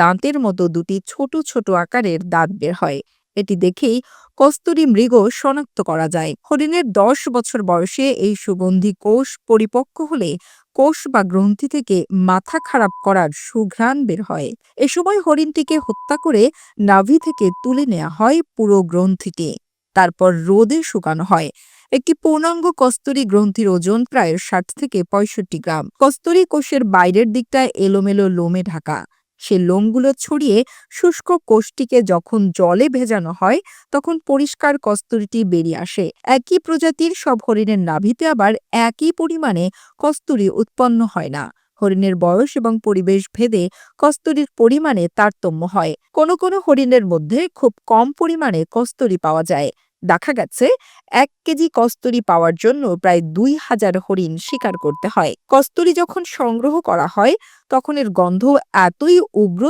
দাঁতের মতো দুটি ছোট ছোট আকারের দাঁত বের হয়। এটি দেখেই কস্তুরী মৃগ শনাক্ত করা যায়। হরিণের দশ বছর বয়সে এই সুগন্ধি কোষ পরিপক্ক হলে কোষ বা গ্রন্থি থেকে মাথা খারাপ করার সুঘ্রাণ বের হয়। এ সময় হরিণটিকে হত্যা করে নাভি থেকে তুলে নেওয়া হয় পুরো গ্রন্থিটি তারপর রোদে শুকানো হয়। একটি পূর্ণাঙ্গ কস্তুরী গ্রন্থির ওজন প্রায় ষাট থেকে পঁয়ষট্টি গ্রাম। কস্তুরী কোষের বাইরের দিকটায় এলোমেলো লোমে ঢাকা। সে লোমগুলো ছড়িয়ে শুষ্ক কোষটিকে যখন জলে ভেজানো হয়, তখন পরিষ্কার কস্তুরীটি বেরিয়ে আসে। একই প্রজাতির সব হরিণের নাভিতে আবার একই পরিমাণে কস্তুরী উৎপন্ন হয় না। হরিণের বয়স এবং পরিবেশ ভেদে কস্তুরীর পরিমাণে তারতম্য হয়। কোনো কোনো হরিণের মধ্যে খুব কম পরিমাণে কস্তুরী পাওয়া যায়। দেখা গেছে এক কেজি কস্তুরি পাওয়ার জন্য প্রায় দুই হাজার হরিণ শিকার করতে হয়। কস্তুরি যখন সংগ্রহ করা হয়, তখন এর গন্ধ এতই উগ্র